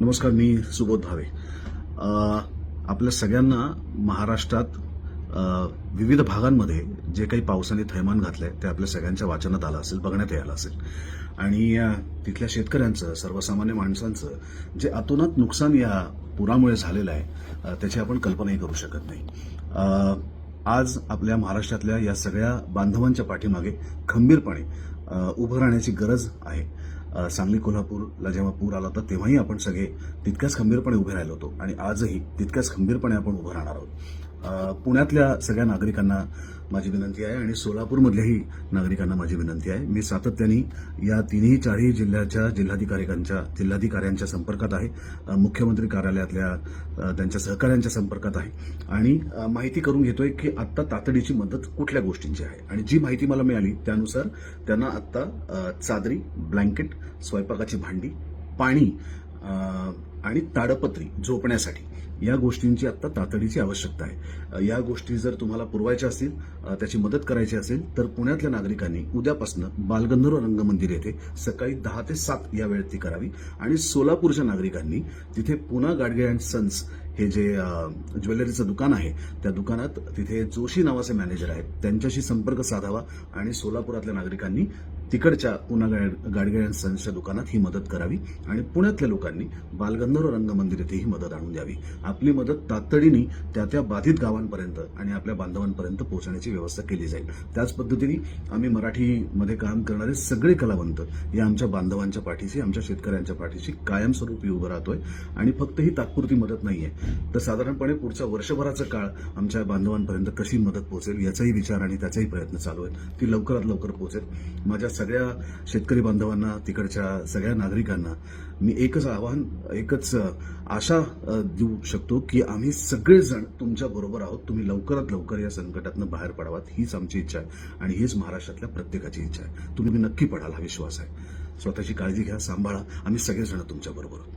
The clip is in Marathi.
नमस्कार मी सुबोध भावे. आपल्या सगळ्यांना महाराष्ट्रात विविध भागांमध्ये जे काही पावसाने थैमान घातलं आहे ते आपल्या सगळ्यांच्या वाचनात आलं असेल बघण्यात यायला असेल. आणि तिथल्या शेतकऱ्यांचं सर्वसामान्य माणसांचं जे अतोनात नुकसान या पुरामुळे झालेलं आहे त्याची आपण कल्पनाही करू शकत नाही. आज आपल्या महाराष्ट्रातल्या या सगळ्या बांधवांच्या पाठीमागे खंबीरपणे उभं राहण्याची गरज आहे. सांगली कोल्हापूरला जेव्हा पूर आला होता तेव्हाही आपण सगळे तितक्याच खंबीरपणे उभे राहिलो होतो. आणि आजही तितक्याच खंबीरपणे आपण उभं राहणार आहोत. पुण्यातल्या सगळ्या नागरिकांना माझी विनंती आहे आणि सोलापूरमधल्याही नागरिकांना माझी विनंती आहे. मी सातत्याने या तिन्ही चारही जिल्ह्याच्या जिल्हाधिकाऱ्यांच्या जिल्हाधिकाऱ्यांच्या संपर्कात आहे. मुख्यमंत्री कार्यालयातल्या त्यांच्या सहकाऱ्यांच्या संपर्कात आहे. आणि माहिती करून घेतोय की आत्ता तातडीची मदत कुठल्या गोष्टींची आहे. आणि जी माहिती मला मिळाली त्यानुसार त्यांना आत्ता चादरी ब्लँकेट स्वयंपाकाची भांडी पाणी आणि ताडपत्री झोपण्यासाठी या गोष्टींची आत्ता तातडीची आवश्यकता आहे. या गोष्टी जर तुम्हाला पुरवायच्या असतील त्याची मदत करायची असेल तर पुण्यातल्या नागरिकांनी उद्यापासून बालगंधर्व रंगमंदिर येथे सकाळी दहा ते सात या वेळेत ती करावी. आणि सोलापूरच्या नागरिकांनी तिथे पुन्हा गाडगे अँड सन्स हे जे ज्वेलरीचं दुकान आहे त्या दुकानात तिथे जोशी नावाचे मॅनेजर आहेत त्यांच्याशी संपर्क साधावा आणि सोलापुरातल्या नागरिकांनी तिकडच्या पुन्हा गाडगे अँड सन्सच्या दुकानात ही मदत करावी आणि पुण्यातल्या लोकांनी बालगंधर्व रंगमंदिर येथे ही मदत आणून द्यावी. आपली मदत तातडीने त्या त्या बाधित गावांपर्यंत आणि आपल्या बांधवांपर्यंत पोहोचण्याची व्यवस्था केली जाईल. त्याच पद्धतीने आम्ही मराठीमध्ये काम करणारे सगळे कलावंत या आमच्या बांधवांच्या पाठीशी आमच्या शेतकऱ्यांच्या पाठीशी कायमस्वरूपी उभं राहतोय आणि फक्त ही तात्पुरती मदत नाहीये. तर साधारणपणे पुढच्या वर्षभराचा काळ आमच्या बांधवांपर्यंत कशी मदत पोहोचेल याचाही विचार आणि त्याचाही प्रयत्न चालू आहे ती लवकरात लवकर पोहोचेल. माझ्या सगळ्या शेतकरी बांधवांना तिकडच्या सगळ्या नागरिकांना मी एकच आव्हान एकच आशा देऊ शकतो की आम्ही सगळेजण तुमच्या बरोबर आहोत. तुम्ही लवकरात लवकर या संकटातनं बाहेर पडावात हीच आमची इच्छा आहे आणि हीच महाराष्ट्रातल्या प्रत्येकाची इच्छा आहे. तुम्ही नक्की पडाल हा विश्वास आहे. स्वतःची काळजी घ्या सांभाळा. आम्ही सगळेजण तुमच्या बरोबर आहोत.